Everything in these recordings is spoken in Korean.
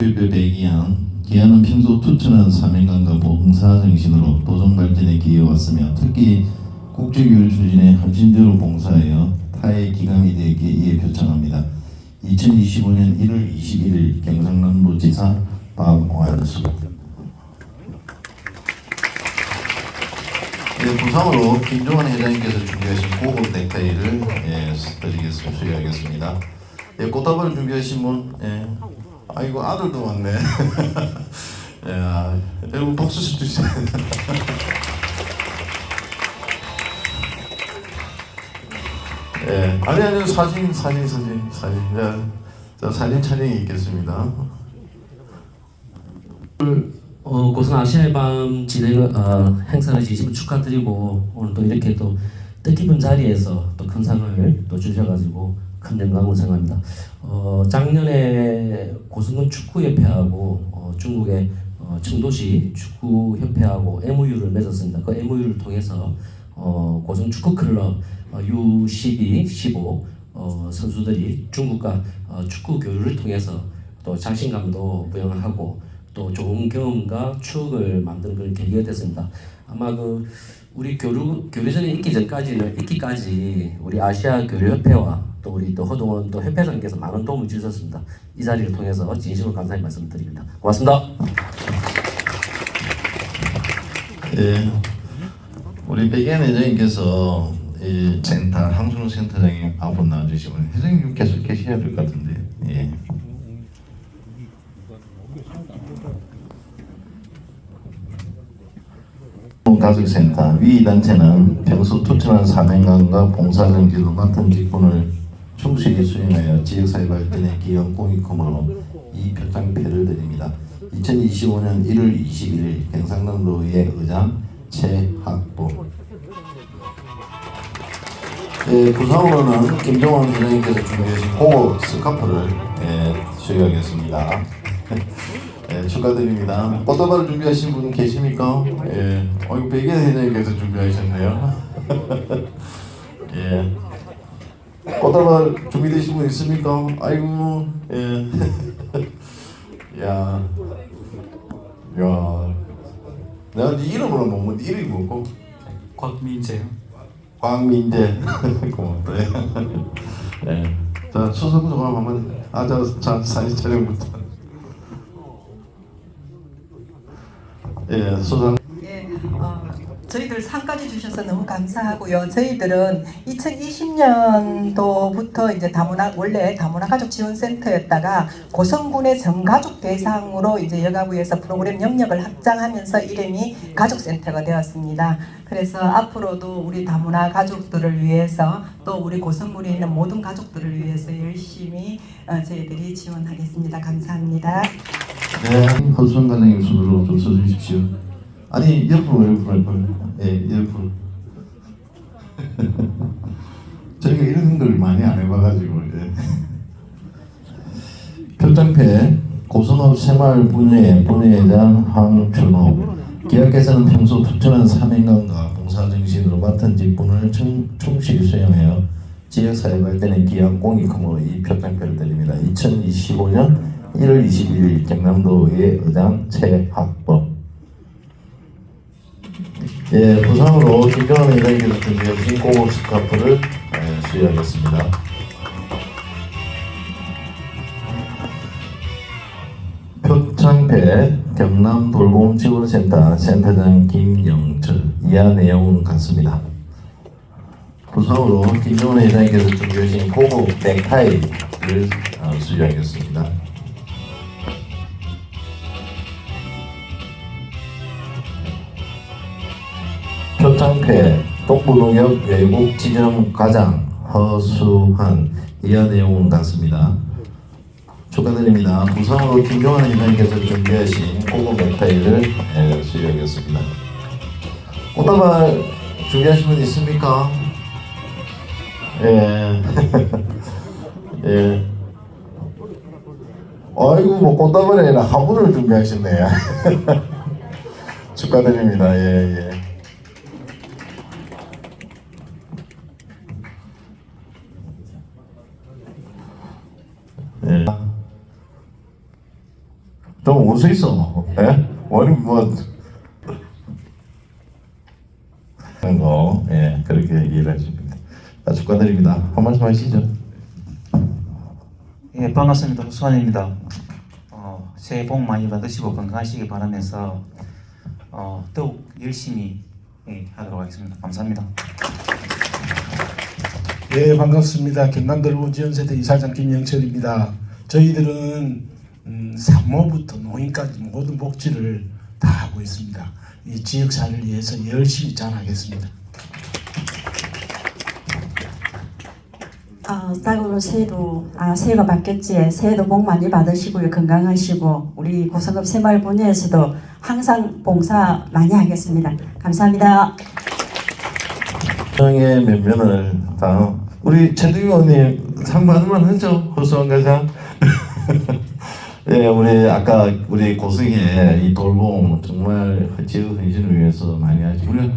별별 대기한 기아는 평소 투철한 사명감과 봉사 정신으로 도전 발전에 기여왔으며 특히 국제교류 추진에 헌신적으로 봉사하여 타의 기감이 되기에 이에 표창합니다. 2025년 1월 21일 경상남도지사 박완수 네, 부상으로 김종환 회장님께서 준비하신 고급 넥타이를 예, 드리겠습니다. 수여하겠습니다. 예, 꽃다발을 준비하신 분, 예. 아이고 아들도 왔네. 예, 아, 여러분 박수 좀 주세요. 예, 아니 아니 사진 사진 사진 사진 자, 자 사진 촬영이 있겠습니다. 어, 고선 아시아의 밤 진행 어, 행사를 진심으로 축하드리고 오늘 또 이렇게 또 뜻깊은 자리에서 또 큰 상을 또 주셔가지고 큰 영광을 생각합니다. 어, 작년에 고승군 축구협회하고 어, 중국의 어, 청도시 축구협회하고 MOU를 맺었습니다. 그 MOU를 통해서 어, 고성 축구클럽 어, U12, 15 어, 선수들이 중국과 어, 축구 교류를 통해서 또 자신감도 부여하고 또 좋은 경험과 추억을 만드는 그런 계기가 됐습니다. 아마 그 우리 교류 교류전에 있기 전까지는 있기까지 우리 아시아 교류협회와 또 우리 또 허동원 또 협회장님께서 많은 도움을 주셨습니다. 이 자리를 통해서 진심으로 감사의 말씀드립니다. 고맙습니다. 예, 우리 백현 회장님께서 이 센터 항순 센터장님 앞으로 나와주시면 회장님 계속 계셔야 될 것 같은데. 예. 가족센터 위 단체는 평소 투철한 사명감과 봉사정지로 맡은 직분을 충실히 수행하여 지역사회 발전에 기여한 공익금으로 이 표창패를 드립니다. 2025년 1월 21일 경상남도의 의장 최학보 예, 부상으로는 김정원 회장님께서 준비하신 고급 스카프를 예, 수여하겠습니다. 예, 축하드립니다. 꽃다발을 준비하신 분 계십니까? 예, 어이구 백예 회장님께서 준비하셨네요. 예, 꽃다발 준비되신 분 있습니까? 아이고, 예, 야, 야, 내가 네 이름으로 뭐뭐 이름이 뭐고? 곽민재요. 광민재 고맙다. 예. 자 수석 좀 한번 아자 자 사진 촬영부터. 예 수상 예, 어, 저희들 상까지 주셔서 너무 감사하고요. 저희들은 2020년도부터 이제 다문화 원래 다문화 가족 지원 센터였다가 고성군의 전가족 대상으로 이제 여가부에서 프로그램 영역을 확장하면서 이름이 가족 센터가 되었습니다. 그래서 앞으로도 우리 다문화 가족들을 위해서 또 우리 고성군에 있는 모든 가족들을 위해서 열심히 어, 저희들이 지원하겠습니다. 감사합니다. 네 허수원 관장님 손으로 좀 써주십시오. 아니 옆으로 옆으로 옆으로 예 옆으로. 저희가 이런 걸 많이 안 해봐가지고 예. 표창패 고성업 새마을 분회 분회장 황춘호 기업께서는 평소 투철한 사명감과 봉사정신으로 맡은 직분을 충, 충실히 수행하여 지역사회 발전에 기여한 공익금으로 이 표창패를 드립니다. 2025년 1월 21일 경남도의 의장 최학법 예, 부상으로 김정환 회장님께서 준비하신 고급 스카프를 예, 수여하겠습니다. 표창패 경남 돌봄 지원센터 센터장 김영철 이하 내용은 같습니다. 부상으로 김정은 회장님께서 준비하신 고급 넥타이를 어, 수여하겠습니다. 표창패 동부농협 외국 지점 과장 허수한 이하 내용은 같습니다. 축하드립니다. 부상으로 김종환 회장님께서 준비하신 고급 넥타이를 예, 수여하겠습니다. 꽃다발 준비하신 분 있습니까? 예. 예. 아이고 뭐 꽃다발이 아니라 화분을 준비하셨네요. 축하드립니다. 예 예. 예. 수 있어. 예? 머리 뭐. 하는 거, 예, 그렇게 얘기를 해줍니다. 아, 축하드립니다. 한 말씀 하시죠. 예, 반갑습니다. 후수환입니다. 어, 새해 복 많이 받으시고 건강하시기 바라면서 어, 더욱 열심히 예, 하도록 하겠습니다. 감사합니다. 예 반갑습니다. 경남도로원 지원센터 이사장 김영철입니다. 저희들은 음, 산모부터 노인까지 모든 복지를 다 하고 있습니다. 이 지역 사회를 위해서 열심히 잘하겠습니다. 아, 다가오는 새해도 아 새해가 밝겠지. 새해도 복 많이 받으시고요. 건강하시고 우리 고성급 새마을 분야에서도 항상 봉사 많이 하겠습니다. 감사합니다. 명의 면면을 다 우리 최득 의원님 상 받으면 하죠 과장 예 우리 아까 우리 고승의 이 돌봄 정말 지역 헌신을 위해서 많이 하지. 우리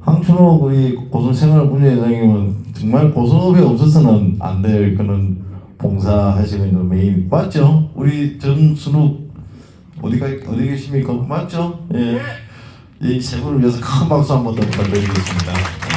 황춘호 우리 고성 생활분야회장님은 정말 고성업에 없어서는 안 될 그런 봉사하시고 있는 메인. 맞죠? 우리 전순욱 어디가 어디 계십니까? 맞죠? 예 이 세 분을 위해서 큰 박수 한 번 더 부탁드리겠습니다.